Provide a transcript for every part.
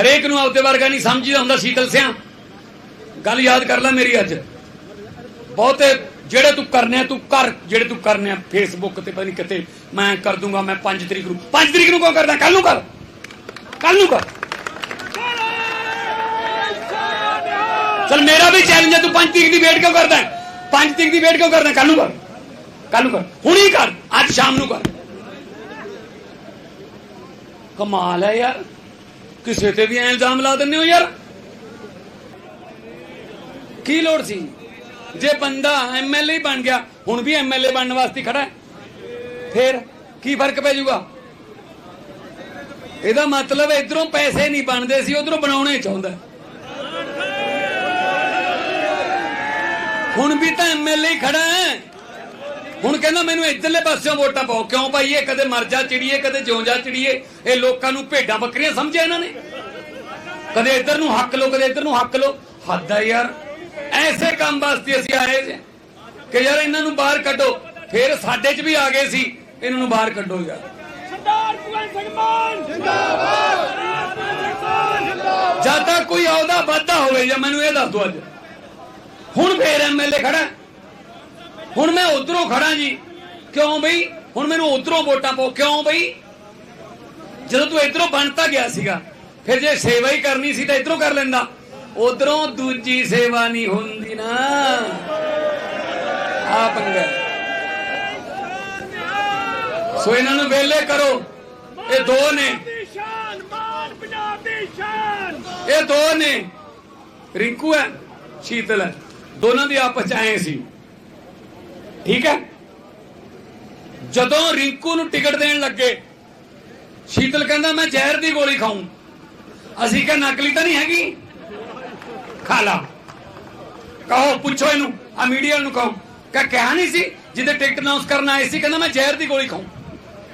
ਹਰੇਕ ਨੂੰ ਆਪਦੇ ਵਰਗਾ ਨਹੀਂ ਸਮਝੀਦਾ ਹੁੰਦਾ ਸ਼ੀਤਲ ਸਿਆ। ਗੱਲ ਯਾਦ ਕਰ ਲੈ ਮੇਰੀ ਅੱਜ। ਬਹੁਤੇ ਜਿਹੜੇ ਤੂੰ ਕਰਨੇ ਆ ਤੂੰ ਕਰ ਜਿਹੜੇ ਤੂੰ ਕਰਨੇ ਆ ਫੇਸਬੁੱਕ ਤੇ ਪਤਾ ਨਹੀਂ ਕਿੱਥੇ ਮੈਂ ਕਰ ਦੂੰਗਾ, ਮੈਂ 5 ਤਰੀਕ ਨੂੰ 5 ਤਰੀਕ ਨੂੰ ਕਿਉਂ ਕਰਦਾ? ਕੱਲ ਨੂੰ ਕਰ। ਕੱਲ ਨੂੰ ਕਰ। ਚਲ ਮੇਰਾ ਵੀ ਚੈਲੰਜ ਹੈ, ਤੂੰ 5 ਤਰੀਕ ਦੀ ਵੇਟ ਕਿਉਂ ਕਰਦਾ 5 ਤਰੀਕ ਦੀ ਵੇਟ ਕਿਉਂ ਕਰਦਾ ਕੱਲ ਨੂੰ ਕਰ। ਕੱਲ ਨੂੰ ਕਰ। ਹੁਣੀ ਕਰ। ਅੱਜ ਸ਼ਾਮ ਨੂੰ ਕਰ। ਕਮਾਲ ਹੈ ਯਾਰ। ਕਿਸੇ ਤੇ ਵੀ ਐਂ ਇਲਜ਼ਾਮ ਲਾ ਦਿੰਦੇ ਹੋ ਯਾਰ? ਕੀ ਲੋੜ ਸੀ? ਜੇ ਬੰਦਾ ਐਮਐਲਏ ਬਣ ਗਿਆ, ਹੁਣ ਵੀ ਐਮਐਲਏ ਬਣਨ ਵਾਸਤੇ ਖੜਾ ਫੇਰ ਕੀ ਫ਼ਰਕ ਪੈ ਜਾਊਗਾ? ਇਹਦਾ ਮਤਲਬ ਇਧਰੋਂ ਪੈਸੇ ਨਹੀਂ ਬਣਦੇ ਸੀ ਉਧਰੋਂ ਬਣਾਉਣੇ ਚਾਹੁੰਦਾ। ਹੁਣ ਵੀ ਤਾਂ ਐਮਐਲਏ ਹੀ ਖੜਾ ਹੈ। ਹੁਣ ਕਹਿੰਦਾ ਮੈਨੂੰ ਇਧਰਲੇ ਪਾਸਿਓਂ ਵੋਟਾਂ ਪਾਓ। ਕਿਉਂ ਪਾਈਏ ਕਦੇ ਮਰ ਜਾ ਚਿੜੀਏ ਕਦੇ ਜਿਉਂ ਜਾ ਚਿੜੀਏ। ਇਹ ਲੋਕਾਂ ਨੂੰ ਭੇਡਾਂ ਬੱਕਰੀਆਂ ਸਮਝਿਆ ਇਹਨਾਂ ਨੇ? ਕਦੇ ਇੱਧਰ ਨੂੰ ਹੱਕ ਲੋ ਕਦੇ ਇੱਧਰ ਨੂੰ ਹੱਕ ਲੋ ਹੱਦ ਹੈ ਯਾਰ। ਐਸੇ ਕੰਮ ਵਾਸਤੇ ਅਸੀਂ ਆਏ ਸੀ ਕਿ ਯਾਰ ਇਹਨਾਂ ਨੂੰ ਬਾਹਰ ਕੱਢੋ। ਫਿਰ ਸਾਡੇ 'ਚ ਵੀ ਆ ਗਏ ਸੀ। ਇਹਨਾਂ ਨੂੰ ਬਾਹਰ ਕੱਢੋ ਯਾਰ। ਸਰਦਾਰ ਭਗਵੰਤ ਸਿੰਘ ਮਾਨ। ਜਿੰਦਾਬਾਦ ਜਿੰਦਾਬਾਦ ਜਦ ਤੱਕ ਕੋਈ ਆਉਦਾ ਵਾਧਾ ਹੋਵੇ ਜਾਂ ਮੈਨੂੰ ਇਹ ਦੱਸ ਦੋ ਅੱਜ। ਹੁਣ ਫੇਰ ਐਮਐਲਏ ਖੜਾ। ਹੁਣ ਮੈਂ ਉਧਰੋਂ ਖੜਾ ਜੀ। ਕਿਉਂ ਬਈ? ਹੁਣ ਮੈਨੂੰ ਉਧਰੋਂ ਵੋਟਾਂ ਪਾਓ। ਕਿਉਂ ਬਈ? ਜਦੋਂ ਤੂੰ ਇਧਰੋਂ ਬਣਤਾ ਗਿਆ ਸੀਗਾ, ਫਿਰ ਜੇ ਸੇਵਾ ਹੀ ਕਰਨੀ ਸੀ ਤਾਂ ਇਧਰੋਂ ਕਰ ਲੈਂਦਾ। ਉਧਰੋਂ ਦੂਜੀ ਸੇਵਾ ਨਹੀਂ ਹੁੰਦੀ ਨਾ। ਆ ਪੰਗਾ। ਸੋ ਇਹਨਾਂ ਨੂੰ ਵੇਲੇ ਕਰੋ। ਇਹ ਦੋ ਨੇ। ਇਹ ਦੋ ਨੇ। ਰਿੰਕੂ ਹੈ, ਸ਼ੀਤਲ ਹੈ। ਦੋਨਾਂ ਦੀ ਆਪਸ ਚ ਆਏ ਸੀ। ਠੀਕ ਹੈ? ਜਦੋਂ ਰਿੰਕੂ ਨੂੰ ਟਿਕਟ ਦੇਣ ਲੱਗੇ, ਸ਼ੀਤਲ ਕਹਿੰਦਾ, ਮੈਂ ਜ਼ਹਿਰ ਦੀ ਗੋਲੀ ਖਾਉਂ ਅਸੀਂ ਕਿਹਾ, ਨਕਲੀ ਤਾਂ ਨਹੀਂ ਹੈਗੀ। ਖਾ ਲਾ। ਕਹੋ, ਪੁੱਛੋ ਇਹਨੂੰ, ਆ ਮੀਡੀਆ ਨੂੰ ਕਹੋ। ਕਹ, ਕਿਹਾ ਨਹੀਂ ਸੀ, ਜਿਹਦੇ ਟਿਕਟ ਅਨਾਉਂਸ ਕਰਨ ਆਏ ਸੀ, ਕਹਿੰਦਾ, ਮੈਂ ਜ਼ਹਿਰ ਦੀ ਗੋਲੀ ਖਾਉਂ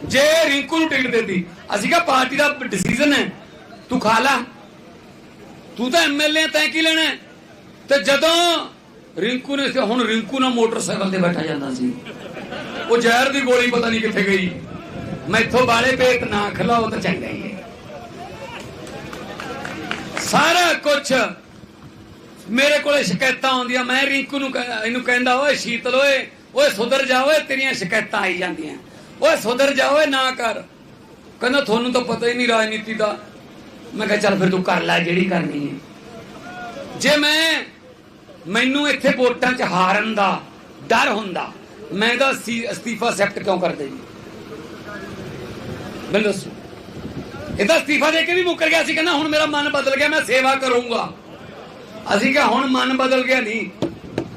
ਜੇ ਰਿੰਕੂ ਨੂੰ ਟਿਕਟ ਦਿੱਤੀ, ਅਸੀਂ ਕਿਹਾ, ਪਾਰਟੀ ਦਾ ਡਿਸੀਜਨ ਹੈ। ਤੂੰ ਖਾ ਲਾ। ਤੂੰ ਤਾਂ ਐਮਐਲਏ ਤੈਂ ਕੀ ਲੈਣਾ ਤੇ ਜਦੋਂ ਰਿੰਕੂ ਨੇ ਹੁਣ ਰਿੰਕੂ ਨਾਲ ਮੋਟਰਸਾਈਕਲ ਤੇ ਬੈਠਾ ਜਾਂਦਾ ਸੀ। ਉਹ ਜ਼ਹਿਰ ਦੀ ਗੋਲੀ ਪਤਾ ਨਹੀਂ ਕਿੱਥੇ ਗਈ। ਮੈਥੋਂ ਬਾਲੇ ਪੇਟ ਨਾ ਖਲਾਓ ਤਾਂ ਚੰਗਾ ਹੀ ਹੈ। ਸਾਰਾ ਕੁਝ ਮੇਰੇ ਕੋਲੇ ਸ਼ਿਕਾਇਤਾਂ ਆਉਂਦੀਆਂ। ਮੈਂ ਰਿੰਕੂ ਨੂੰ ਇਹਨੂੰ ਕਹਿੰਦਾ, ਓਏ ਸ਼ੀਤਲ, ਓਏ ਓਏ ਸੁਧਰ ਜਾ, ਓਏ, ਤੇਰੀਆਂ ਸ਼ਿਕਾਇਤਾਂ ਆਈ ਜਾਂਦੀਆਂ। ਓਏ ਸੁਧਰ ਜਾ, ਓਏ, ਨਾ ਕਰ। ਕਹਿੰਦਾ, ਤੁਹਾਨੂੰ ਤਾਂ ਪਤਾ ਹੀ ਨਹੀਂ ਰਾਜਨੀਤੀ ਦਾ। ਮੈਂ ਕਿਹਾ, ਚੱਲ ਫਿਰ ਤੂੰ ਕਰ ਲੈ ਜਿਹੜੀ ਕਰਨੀ ਹੈ। ਜੇ ਮੈਂ ਮੈਨੂੰ ਇੱਥੇ ਵੋਟਾਂ 'ਚ ਹਾਰਨ ਦਾ ਡਰ ਹੁੰਦਾ। ਮੈਂ ਇਹਦਾ ਅਸਤੀਫਾ ਐਕਸੈਪਟ ਕਿਉਂ ਕਰਦੇ ਜੀ? ਮੈਨੂੰ ਦੱਸੋ। ਇਹਦਾ ਅਸਤੀਫਾ ਦੇ ਕੇ ਵੀ ਮੁੱਕਰ ਗਿਆ ਸੀ, ਕਹਿੰਦਾ ਹੁਣ ਮੇਰਾ ਮਨ ਬਦਲ ਗਿਆ, ਮੈਂ ਸੇਵਾ ਕਰੂੰਗਾ। ਅਸੀਂ ਕਿਹਾ ਹੁਣ ਮਨ ਬਦਲ ਗਿਆ ਨਹੀਂ,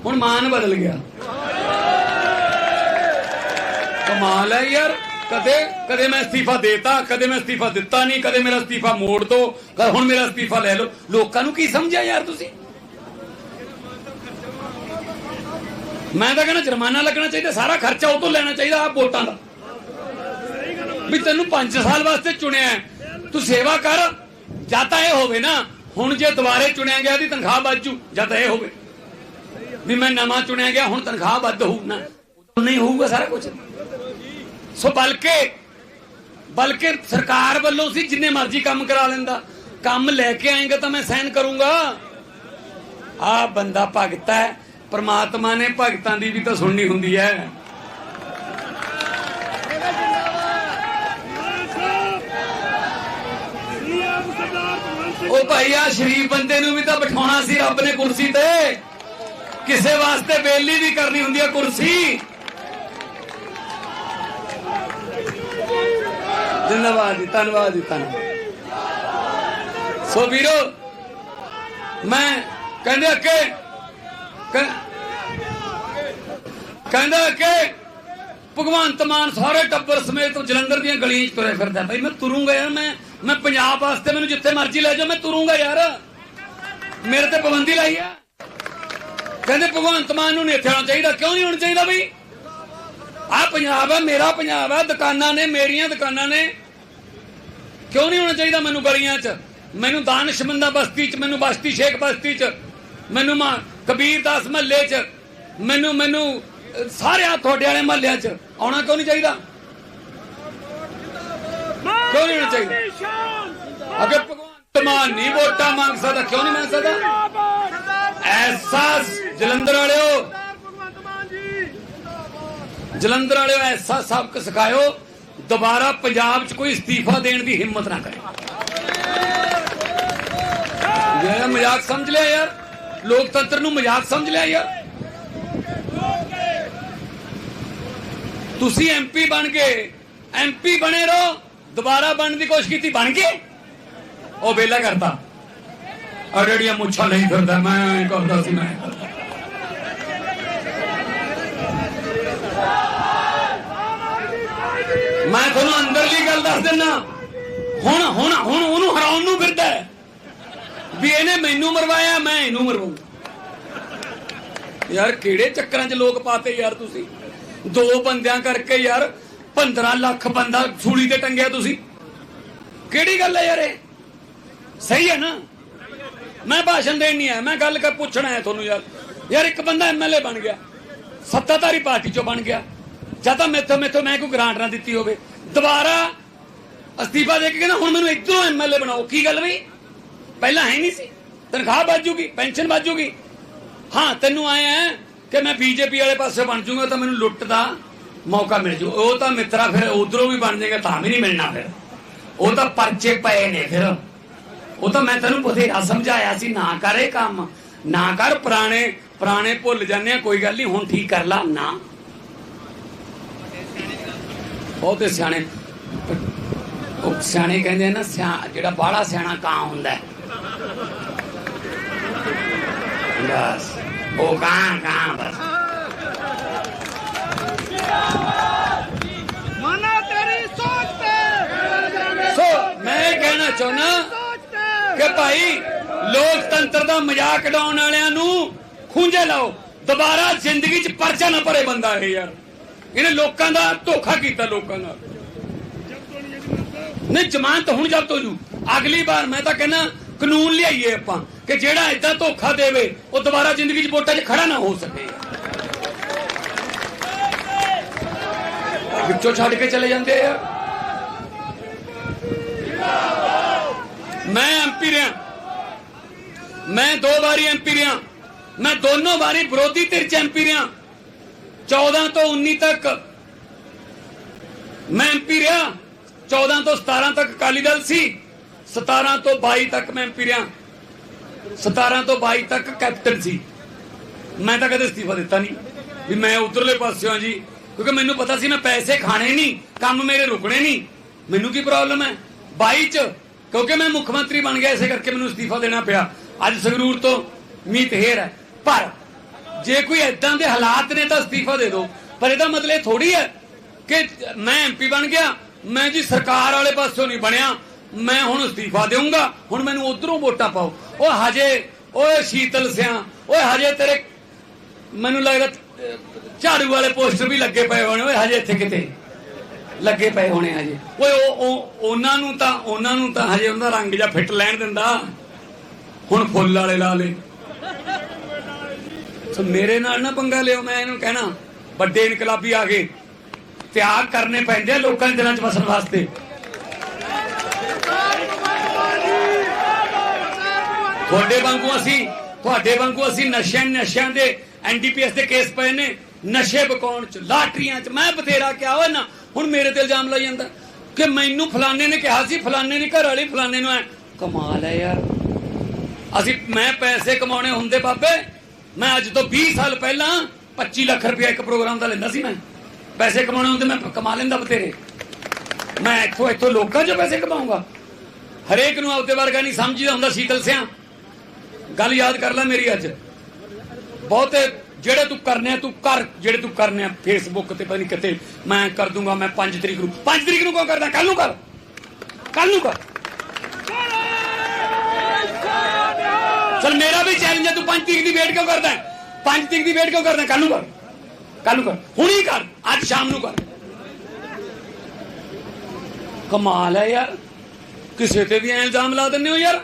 ਹੁਣ ਮਾਨ ਬਦਲ ਗਿਆ। ਕਮਾਲ ਹੈ ਯਾਰ, ਕਦੇ ਕਦੇ ਮੈਂ ਅਸਤੀਫਾ ਦੇਤਾ, ਕਦੇ ਮੈਂ ਅਸਤੀਫਾ ਦਿੱਤਾ ਨਹੀਂ, ਕਦੇ ਮੇਰਾ ਅਸਤੀਫਾ ਮੋੜ ਦੋ ਹੁਣ ਮੇਰਾ ਅਸਤੀਫਾ ਲੈ ਲਓ। ਲੋਕਾਂ ਨੂੰ ਕੀ ਸਮਝਿਆ ਯਾਰ ਤੁਸੀਂ? ਮੈਂ ਤਾਂ ਕਹਿੰਦਾ ਜੁਰਮਾਨਾ ਲੱਗਣਾ ਚਾਹੀਦਾ, ਸਾਰਾ ਖਰਚਾ ਉਹ ਤੋਂ ਲੈਣਾ ਚਾਹੀਦਾ ਆ ਵੋਟਾਂ ਦਾ। ਵੀ ਤੈਨੂੰ 5 ਸਾਲ ਵਾਸਤੇ ਚੁਣਿਆ ਤੂੰ ਸੇਵਾ ਕਰ, ਜਾਂ ਤਾਂ ਇਹ ਹੋਵੇ ਨਾ, ਹੁਣ ਜੇ ਦੁਬਾਰੇ ਚੁਣਿਆ ਗਿਆ ਦੀ ਤਨਖਾਹ ਵੱਜੂ ਜਾਂ ਤਾਂ ਇਹ ਹੋਵੇ। ਵੀ ਮੈਂ ਨਵਾਂ ਚੁਣਿਆ ਗਿਆ, ਹੁਣ ਤਨਖਾਹ ਵੱਧ ਹੋਊ ਨਾ। ਨਹੀਂ ਹੋਊਗਾ ਸਾਰਾ ਕੁਝ ਸੋ ਬਲਕਿ ਬਲਕਿ ਸਰਕਾਰ ਵੱਲੋਂ ਸੀ, ਜਿੰਨੇ ਮਰਜ਼ੀ ਕੰਮ ਕਰਾ ਲੈਂਦਾ। ਕੰਮ ਲੈ ਕੇ ਆਏਗਾ ਤਾਂ ਮੈਂ ਸਾਈਨ ਕਰੂੰਗਾ। ਆ ਬੰਦਾ ਭਗਤ ਹੈ। ਪਰਮਾਤਮਾ ਨੇ ਭਗਤਾਂ ਦੀ ਵੀ ਤਾਂ ਸੁਣਨੀ ਹੁੰਦੀ ਹੈ। ਉਹ ਭਾਈ ਆ ਸ਼ਰੀਫ ਬੰਦੇ ਨੂੰ ਵੀ ਤਾਂ ਬਿਠਾਉਣਾ ਸੀ ਰੱਬ ਨੇ ਕੁਰਸੀ ਤੇ। ਕਿਸੇ ਵਾਸਤੇ ਬੇਲੀ ਵੀ ਕਰਨੀ ਹੁੰਦੀ ਹੈ ਕੁਰਸੀ। ਧੰਨਵਾਦ ਜੀ ਧੰਨਵਾਦ ਜੀ, ਧੰਨਵਾਦ। ਸੋ ਵੀਰੋ, ਮੈਂ ਕਹਿੰਦੇ ਅੱਗੇ ਕਹਿੰਦਾ ਕਿ ਭਗਵੰਤ ਮਾਨ ਸਾਰੇ ਟੱਬਰ ਸਮੇਤ ਜਲੰਧਰ ਦੀਆਂ ਗਲੀਆਂ 'ਚ ਤੁਰੇ ਫਿਰਦਾ ਭਾਈ ਮੈਂ ਤੁਰੂੰਗਾ ਯਾਰ, ਮੈਂ ਮੈਂ ਪੰਜਾਬ ਵਾਸਤੇ ਮੈਨੂੰ ਜਿੱਥੇ ਮਰਜ਼ੀ ਲੈ ਜਾਓ, ਮੈਂ ਤੁਰੂੰਗਾ ਯਾਰ। ਮੇਰੇ ਤੇ ਪਾਬੰਦੀ ਲਾਈ ਆ। ਕਹਿੰਦੇ ਭਗਵੰਤ ਮਾਨ ਨੂੰ ਨਹੀਂ ਇੱਥੇ ਆਉਣਾ ਚਾਹੀਦਾ। ਕਿਉਂ ਨਹੀਂ ਹੋਣਾ ਚਾਹੀਦਾ ਬਈ? ਆ ਪੰਜਾਬ ਹੈ ਮੇਰਾ ਪੰਜਾਬ ਆ, ਦੁਕਾਨਾਂ ਨੇ, ਮੇਰੀਆਂ ਦੁਕਾਨਾਂ ਨੇ। ਕਿਉਂ ਨਹੀਂ ਹੋਣਾ ਚਾਹੀਦਾ ਮੈਨੂੰ ਗਲੀਆਂ 'ਚ? ਮੈਨੂੰ ਦਾਨਿਸ਼ਮੰਦਾ ਬਸਤੀ 'ਚ, ਮੈਨੂੰ ਬਸਤੀ ਸ਼ੇਖ ਬਸਤੀ 'ਚ, ਮੈਨੂੰ ਮਾ ਕਬੀਰ ਦਾਸ ਮਹੱਲੇ 'ਚ, ਮੈਨੂੰ ਮੈਨੂੰ ਸਾਰਿਆਂ ਤੁਹਾਡੇ ਵਾਲੇ ਮਹੱਲਿਆਂ 'ਚ ਆਉਣਾ ਕਿਉਂ ਨਹੀਂ ਚਾਹੀਦਾ? ਕਿਉਂ ਨਹੀਂ ਹੋਣਾ ਚਾਹੀਦਾ? ਅਗਰ ਭਗਵਾਨ ਮਾਨ ਨਹੀਂ ਵੋਟਾਂ ਮੰਗ ਸਕਦਾ, ਕਿਉਂ ਨਹੀਂ ਮੰਗ ਸਕਦਾ? ਐਸਾ ਜਲੰਧਰ ਵਾਲਿਓ ਜਲੰਧਰ ਵਾਲਿਓ, ਐਸਾ ਸਬਕ ਸਿਖਾਇਓ, ਦੁਬਾਰਾ ਪੰਜਾਬ 'ਚ ਕੋਈ ਅਸਤੀਫਾ ਦੇਣ ਦੀ ਹਿੰਮਤ ਨਾ ਕਰੇ। ਇਹ ਮਜ਼ਾਕ ਸਮਝ ਲਿਆ ਯਾਰ? ਲੋਕਤੰਤਰ ਨੂੰ ਮਜ਼ਾਕ ਸਮਝ ਲਿਆ ਯਾਰ। ਤੁਸੀਂ ਐਮਪੀ ਬਣ ਗਏ। ਐਮਪੀ ਬਣੇ ਰਹੋ। ਦੁਬਾਰਾ ਬਣਨ ਦੀ ਕੋਸ਼ਿਸ਼ ਕੀਤੀ, ਬਣ ਗਏ? ਉਹ ਵੇਲਾ ਕਰਤਾ। ਔਰ ਮੁੱਛਾਂ ਨਹੀਂ ਫਿਰਦਾ, ਮੈਂ ਐਂ ਕਰਦਾ ਸੀ, ਮੈਂ। ਮੈਂ ਤੁਹਾਨੂੰ ਅੰਦਰਲੀ ਗੱਲ ਦੱਸ ਦਿੰਨਾ। ਹੁਣ ਹੁਣ ਹੁਣ ਉਹਨੂੰ ਹਰਾਉਣ ਨੂੰ ਫਿਰਦਾ ਹੈ। ਵੀ ਇਹਨੇ ਮੈਨੂੰ ਮਰਵਾਇਆ, ਮੈਂ ਇਹਨੂੰ ਮਰਵਾਉਂ ਯਾਰ, ਕਿਹੜੇ ਚੱਕਰਾਂ 'ਚ ਲੋਕ ਪਾਤੇ ਯਾਰ ਤੁਸੀਂ? ਦੋ ਬੰਦਿਆਂ ਕਰਕੇ ਯਾਰ 15 ਲੱਖ ਬੰਦਾ ਸੂਲੀ ਤੇ ਟੰਗਿਆ ਤੁਸੀਂ। ਕਿਹੜੀ ਗੱਲ ਹੈ ਯਾਰ ਇਹ? ਸਹੀ ਹੈ ਨਾ? ਮੈਂ ਭਾਸ਼ਣ ਦੇਣ ਨਹੀਂ ਆਇਆ, ਮੈਂ ਗੱਲ ਕਰ ਪੁੱਛਣਾ ਹੈ ਤੁਹਾਨੂੰ ਯਾਰ। ਯਾਰ, ਇੱਕ ਬੰਦਾ ਐਮਐਲਏ ਬਣ ਗਿਆ। ਸੱਤਾਧਾਰੀ ਪਾਰਟੀ ਚੋਂ ਬਣ ਗਿਆ। ਜਾਂ ਤਾਂ ਮੈਥੋਂ ਮੈਥੋਂ ਮੈਂ ਕੋਈ ਗ੍ਰਾਂਟ ਨਾ ਦਿੱਤੀ ਹੋਵੇ। ਦੁਬਾਰਾ ਅਸਤੀਫਾ ਦੇ ਕੇ ਕਹਿੰਦਾ, ਹੁਣ ਮੈਨੂੰ ਇਧਰੋਂ ਐਮਐਲਏ ਬਣਾਓ। ਕੀ ਗੱਲ ਬਈ? ਪਹਿਲਾਂ ਹੈ ਨਹੀਂ ਸੀ। ਤਨਖਾਹ ਬਾਜੂਗੀ ਪੈਨਸ਼ਨ ਬਾਜੂਗੀ ਹਾਂ, ਤੈਨੂੰ ਆਏ ਹੈ ਕਿ ਮੈਂ ਬੀਜੇਪੀ ਵਾਲੇ ਪਾਸੇ ਬਣ ਜੂਗਾ ਤਾਂ ਮੈਨੂੰ ਲੁੱਟ ਦਾ ਮੌਕਾ ਮਿਲ ਜੂ। ਉਹ ਤਾਂ ਮਿੱਤਰਾ ਫਿਰ ਉਧਰੋਂ ਵੀ ਬਣ ਜਾਏਗਾ, ਤਾਂ ਵੀ ਨਹੀਂ ਮਿਲਣਾ ਫਿਰ। ਉਹ ਤਾਂ ਪਰਚੇ ਪਏ ਨੇ ਫਿਰ। ਉਹ ਤਾਂ ਮੈਂ ਤੈਨੂੰ ਬਥੇਰਾ ਸਮਝਾਇਆ ਸੀ, ਨਾ ਕਰੇ ਕੰਮ, ਨਾ ਕਰ ਪੁਰਾਣੇ ਪੁਰਾਣੇ ਭੁੱਲ ਜਾਂਦੇ ਆ, ਕੋਈ ਗੱਲ ਨਹੀਂ, ਹੁਣ ਠੀਕ ਕਰ ਲਾ, ਨਾ। ਬਹੁਤੇ ਸਿਆਣੇ, ਉਹ ਸਿਆਣੇ ਕਹਿੰਦੇ ਨਾ ਜਿਹੜਾ ਬਾਹਲਾ ਸਿਆਣਾ ਕਾਂ ਹੁੰਦਾ ਹੈ। ਮੈਂ ਇਹ ਕਹਿਣਾ ਚਾਹੁੰਦਾ ਸੋਚ ਤੇ ਕਿ ਭਾਈ ਲੋਕਤੰਤਰ ਦਾ ਮਜ਼ਾਕ ਉਡਾਉਣ ਵਾਲਿਆਂ ਨੂੰ ਖੁੰਝੇ ਲਾਓ। ਦੁਬਾਰਾ ਜ਼ਿੰਦਗੀ 'ਚ ਪਰਚਾ ਨਾ ਭਰੇ ਬੰਦਾ ਇਹ ਯਾਰ। ਇਹਨੇ ਲੋਕਾਂ ਦਾ ਧੋਖਾ ਕੀਤਾ ਲੋਕਾਂ ਨਾਲ। ਨਹੀਂ ਜ਼ਮਾਨਤ ਹੁਣ ਜਦ ਤੋਂ ਜੂ। ਅਗਲੀ ਵਾਰ ਮੈਂ ਤਾਂ ਕਹਿੰਦਾ ਕਾਨੂੰਨ ਲਿਆਈਏ ਆਪਾਂ ਕਿ ਜਿਹੜਾ ਇਦਾਂ ਧੋਖਾ ਦੇਵੇ, ਉਹ ਦੁਬਾਰਾ ਜ਼ਿੰਦਗੀ 'ਚ ਵੋਟਾਂ 'ਚ ਖੜਾ ਨਾ ਹੋ ਸਕੇ। ਵਿੱਚੋਂ ਛੱਡ ਕੇ ਚਲੇ ਜਾਂਦੇ ਆ। ਮੈਂ ਐਮਪੀ ਰਿਹਾ। ਮੈਂ ਦੋ ਵਾਰੀ ਐਮਪੀ ਰਿਹਾ। ਮੈਂ ਦੋਨੋਂ ਵਾਰੀ ਵਿਰੋਧੀ ਧਿਰ ਚ ਐਮਪੀ ਰਿਹਾ। 14 ਤੋਂ 19 ਤੱਕ ਮੈਂ ਐਮਪੀ ਰਿਹਾ। 14 ਤੋਂ 17 ਤੱਕ ਅਕਾਲੀ ਦਲ ਸੀ। 17 ਤੋਂ 22 ਤੱਕ ਮੈਂ ਐਮਪੀ ਰਿਹਾ। 17 ਤੋਂ 22 ਤੱਕ ਕੈਪਟਨ ਸੀ। ਮੈਂ ਤਾਂ ਕਦੇ ਅਸਤੀਫਾ ਦਿੱਤਾ ਨਹੀਂ। ਵੀ ਮੈਂ ਉਧਰਲੇ ਪਾਸੇ ਹਾਂ ਜੀ। ਕਿਉਂਕਿ ਮੈਨੂੰ ਪਤਾ ਸੀ ਮੈਂ ਪੈਸੇ ਖਾਣੇ ਨਹੀਂ, ਕੰਮ ਮੇਰੇ ਰੁਕਣੇ ਨਹੀਂ। ਮੈਨੂੰ ਕੀ ਪ੍ਰੋਬਲਮ ਹੈ? 22 ਚ, ਕਿਉਂਕਿ ਮੈਂ ਮੁੱਖ ਮੰਤਰੀ ਬਣ ਗਿਆ, ਇਸੇ ਕਰਕੇ ਮੈਨੂੰ ਅਸਤੀਫਾ ਦੇਣਾ ਪਿਆ। ਅੱਜ ਸੰਗਰੂਰ ਤੋਂ ਮੀਤ ਹੇਰ ਹੈ। ਪਰ ਜੇ ਕੋਈ ਐਦਾਂ ਦੇ ਹਾਲਾਤ ਨੇ ਤਾਂ ਅਸਤੀਫਾ ਦੇ ਦਿਓ। ਪਰ ਇਹਦਾ ਮਤਲਬ ਇਹ ਥੋੜੀ ਹੈ ਕਿ ਮੈਂ ਐਮਪੀ ਬਣ ਗਿਆ। ਮੈਂ ਜੀ ਸਰਕਾਰ ਵਾਲੇ ਪਾਸੋਂ ਨਹੀਂ ਬਣਿਆ। ਮੈਂ ਹੁਣ ਅਸਤੀਫਾ ਦੇਵਾਂਗਾ ਹੁਣ ਮੈਨੂੰ ਉਧਰੋਂ ਵੋਟਾਂ ਪਾਓ। ਉਹ ਹਜੇ, ਓਏ ਸ਼ੀਤਲ ਸਿਆ, ਓਏ ਹਜੇ ਤੇਰੇ ਮੈਨੂੰ ਲੱਗਦਾ ਝਾੜੂ ਵਾਲੇ ਪੋਸਟਰ ਵੀ ਲੱਗੇ ਪਏ ਹੋਣੇ। ਓਏ ਹਜੇ ਇੱਥੇ ਕਿਤੇ ਲੱਗੇ ਪਏ ਹੋਣੇ ਹਜੇ। ਓਏ ਉਹ ਉਹਨਾਂ ਨੂੰ ਤਾਂ, ਉਹਨਾਂ ਨੂੰ ਤਾਂ ਹਜੇ ਉਹਦਾ ਰੰਗ ਜਾਂ ਫਿੱਟ ਲੈਣ ਦਿੰਦਾ। ਹੁਣ ਫੁੱਲ ਵਾਲੇ ਲਾ ਲੇ। ਸੋ ਮੇਰੇ ਨਾਲ ਨਾ ਪੰਗਾ ਲਿਓ, ਮੈਂ ਇਹਨੂੰ ਕਹਿਣਾ, ਵੱਡੇ ਇਨਕਲਾਬੀ ਆ ਗਏ। ਤਿਆਗ ਕਰਨੇ ਪੈਂਦੇ ਆ ਲੋਕਾਂ ਦੇ ਦਿਲਾਂ 'ਚ ਵਸਣ ਵਾਸਤੇ। ਤੁਹਾਡੇ ਵਾਂਗੂ ਅਸੀਂ, ਤੁਹਾਡੇ ਵਾਂਗੂ ਅਸੀਂ ਨਸ਼ਿਆਂ ਨਸ਼ਿਆਂ ਦੇ ਐਨਡੀਪੀਐਸ ਦੇ ਕੇਸ ਪਏ ਨੇ, ਨਸ਼ੇ ਬਕਾਉਣ ਚ, ਲਾਟਰੀਆਂ ਚ, ਮੈਂ ਬਥੇਰਾ ਕਿਹਾ ਓਏ ਨਾ, ਹੁਣ ਮੇਰੇ ਤੇ ਇਲਜ਼ਾਮ ਲਾਈ ਜਾਂਦਾ ਕਿ ਮੈਨੂੰ ਫਲਾਣੇ ਨੇ ਕਿਹਾ ਸੀ, ਫਲਾਣੇ ਨੇ ਘਰ ਵਾਲੀ ਫਲਾਣੇ ਨੂੰ ਐ, ਕਮਾਲ ਹੈ ਯਾਰ। ਅਸੀਂ, ਮੈਂ ਪੈਸੇ ਕਮਾਉਣੇ ਹੁੰਦੇ ਬਾਬੇ, ਮੈਂ ਅੱਜ ਤੋਂ 20 ਸਾਲ ਪਹਿਲਾਂ 25 ਲੱਖ ਰੁਪਇਆ ਇੱਕ ਪ੍ਰੋਗਰਾਮ ਦਾ ਲੈਂਦਾ ਸੀ ਮੈਂ। ਪੈਸੇ ਕਮਾਉਣੇ ਹੁੰਦੇ, ਮੈਂ ਕਮਾ ਲੈਂਦਾ ਬਥੇਰੇ। ਮੈਂ ਇੱਥੋਂ ਇੱਥੋਂ ਲੋਕਾਂ 'ਚੋਂ ਪੈਸੇ ਕਮਾਉਂਗਾ ਹਰੇਕ ਨੂੰ ਆਪਦੇ ਵਰਗਾ ਨਹੀਂ ਸਮਝੀਦਾ ਹੁੰਦਾ ਸ਼ੀਤਲ ਸਿਆ। ਗੱਲ ਯਾਦ ਕਰ ਲੈ ਮੇਰੀ ਅੱਜ। ਬਹੁਤੇ ਜਿਹੜੇ ਤੂੰ ਕਰਨੇ ਤੂੰ ਕਰ। ਜਿਹੜੇ ਤੂੰ ਕਰਨੇ ਫੇਸਬੁੱਕ ਤੇ ਪਤਾ ਨਹੀਂ ਕਿਤੇ ਮੈਂ ਕਰ ਦੂੰਗਾ, ਮੈਂ 5 ਤਰੀਕ ਨੂੰ। 5 ਤਰੀਕ ਨੂੰ ਕਿਉਂ ਕਰਦਾ? ਕੱਲ ਨੂੰ ਕਰ। ਕੱਲ ਨੂੰ ਕਰ। ਚਲ ਮੇਰਾ ਵੀ ਚੈਲੰਜ ਹੈ ਤੂੰ 5 ਤਰੀਕ ਦੀ ਵੇਟ ਕਿਉਂ ਕਰਦਾ 5 ਤਰੀਕ ਦੀ ਵੇਟ ਕਿਉਂ ਕਰਦਾ ਕੱਲ ਨੂੰ ਕਰ। ਕੱਲ ਨੂੰ ਕਰ। ਹੁਣੀ ਕਰ। ਅੱਜ ਸ਼ਾਮ ਨੂੰ ਕਰ। ਕਮਾਲ ਹੈ ਯਾਰ। ਕਿਸੇ ਤੇ ਵੀ ਐਂ ਇਲਜ਼ਾਮ ਲਾ ਦਿੰਦੇ ਹੋ ਯਾਰ?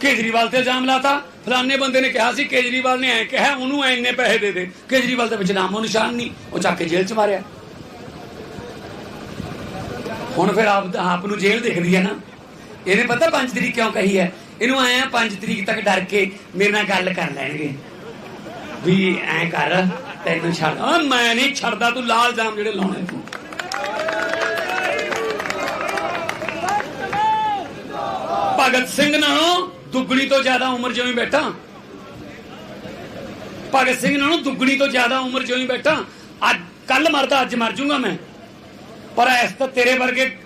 ਕੇਜਰੀਵਾਲ ਤੇ ਇਲਜ਼ਾਮ ਲਾਤਾ। ਫਲਾਣੇ ਬੰਦੇ ਨੇ ਕਿਹਾ ਸੀ, ਕੇਜਰੀਵਾਲ ਨੇ ਐ ਕਿਹਾ, ਉਹਨੂੰ ਐ ਪੈਸੇ ਦੇ ਦੇ। ਕੇਜਰੀਵਾਲ ਦੇ ਵਿੱਚ ਨਾਮੋ ਨਿਸ਼ਾਨ ਨਹੀਂ, ਉਹ ਚੱਕ ਕੇ ਜੇਲ੍ਹ ਚ ਮਾਰਿਆ। ਹੁਣ ਫਿਰ ਆਪ ਆਪ ਨੂੰ ਜੇਲ੍ਹ ਦਿਖਦੀ ਹੈ ਨਾ। ਇਹਨੇ ਪਤਾ 5 ਤਰੀਕ ਕਿਉਂ ਕਹੀ ਹੈ? ਇਹਨੂੰ ਆਇਆ 5 ਤਰੀਕ ਤੱਕ ਡਰ ਕੇ ਮੇਰੇ ਨਾਲ ਗੱਲ ਕਰ ਲੈਣਗੇ। ਵੀ ਐ ਕਰ, ਤੈਨੂੰ ਛੱਡ ਮੈਂ ਨਹੀਂ ਛੱਡਦਾ, ਤੂੰ ਲਾਲ ਜਾਮ ਜਿਹੜੇ ਲਾਉਣੇ ਤੂੰ। ਭਗਤ ਸਿੰਘ ਨਾਲੋਂ ਦੁੱਗਣੀ ਤੋਂ ਜ਼ਿਆਦਾ ਉਮਰ ਜਿਉਂ ਬੈਠਾ। ਭਗਤ ਸਿੰਘ ਨਾਲੋਂ ਦੁੱਗਣੀ ਤੋਂ ਜ਼ਿਆਦਾ ਉਮਰ ਜਿਉਂ ਬੈਠਾ। ਅੱਜ ਕੱਲ ਮਰਦਾ, ਅੱਜ ਮਰ ਜਾਊਂਗਾ ਮੈਂ। ਪਰ ਇਸ ਤਾਂ ਤੇਰੇ ਵਰਗੇ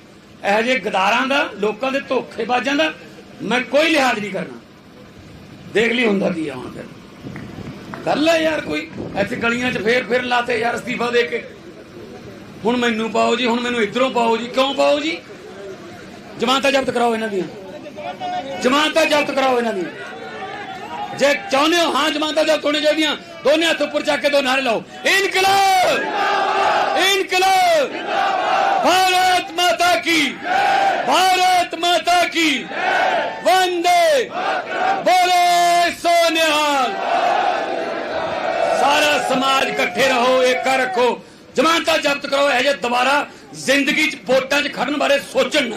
ਇਹੋ ਜਿਹੇ ਗਦਾਰਾਂ ਦਾ, ਲੋਕਾਂ ਦੇ ਧੋਖੇਬਾਜ਼ਾਂ ਦਾ ਮੈਂ ਕੋਈ ਲਿਹਾਜ਼ ਨਹੀਂ ਕਰਨਾ। ਦੇਖ ਲਈ ਹੁੰਦਾ ਕੀ ਆ ਹੁਣ ਫਿਰ। ਕਰ ਲੈ ਯਾਰ ਕੋਈ, ਇੱਥੇ ਗਲੀਆਂ 'ਚ ਫੇਰ ਫੇਰ ਲਾਤੇ ਯਾਰ ਅਸਤੀਫਾ ਦੇ ਕੇ। ਹੁਣ ਮੈਨੂੰ ਪਾਓ ਜੀ, ਹੁਣ ਮੈਨੂੰ ਇਧਰੋਂ ਪਾਓ ਜੀ, ਕਿਉਂ ਪਾਓ ਜੀ? ਜ਼ਮਾਨਤਾਂ ਜ਼ਬਤ ਕਰਾਓ ਇਹਨਾਂ ਦੀਆਂ। ਜਮਾਨਤਾਂ ਜ਼ਬਤ ਕਰਾਓ ਇਹਨਾਂ ਦੀ। ਜੇ ਚਾਹੁੰਦੇ ਹੋ, ਹਾਂ ਜਮਾਨਤਾਂ ਜ਼ਬਤ ਹੋਣੀ ਚਾਹੀਦੀਆਂ। ਦੋਨੇ ਹੱਥ ਉੱਪਰ ਚੱਕ ਕੇ ਦੋ ਨਾਰੇ ਲਾਓ। ਇਨਕਲਾਬ! ਇਨਕਲਾਬ! ਭਾਰਤ ਮਾਤਾ ਕੀ? ਭਾਰਤ ਮਾਤਾ ਕੀ? ਵੰਦੇ! ਬੋਲੇ ਸੋਨਿਹਾਲ! ਸਾਰਾ ਸਮਾਜ ਇਕੱਠੇ ਰਹੋ ਇੱਕ ਰੱਖੋ। ਜਮਾਨਤਾਂ ਜ਼ਬਤ ਕਰੋ ਇਹ ਜੇ ਦੁਬਾਰਾ ਜ਼ਿੰਦਗੀ 'ਚ ਵੋਟਾਂ 'ਚ ਖੜਨ ਬਾਰੇ ਸੋਚਣ ਨਾ।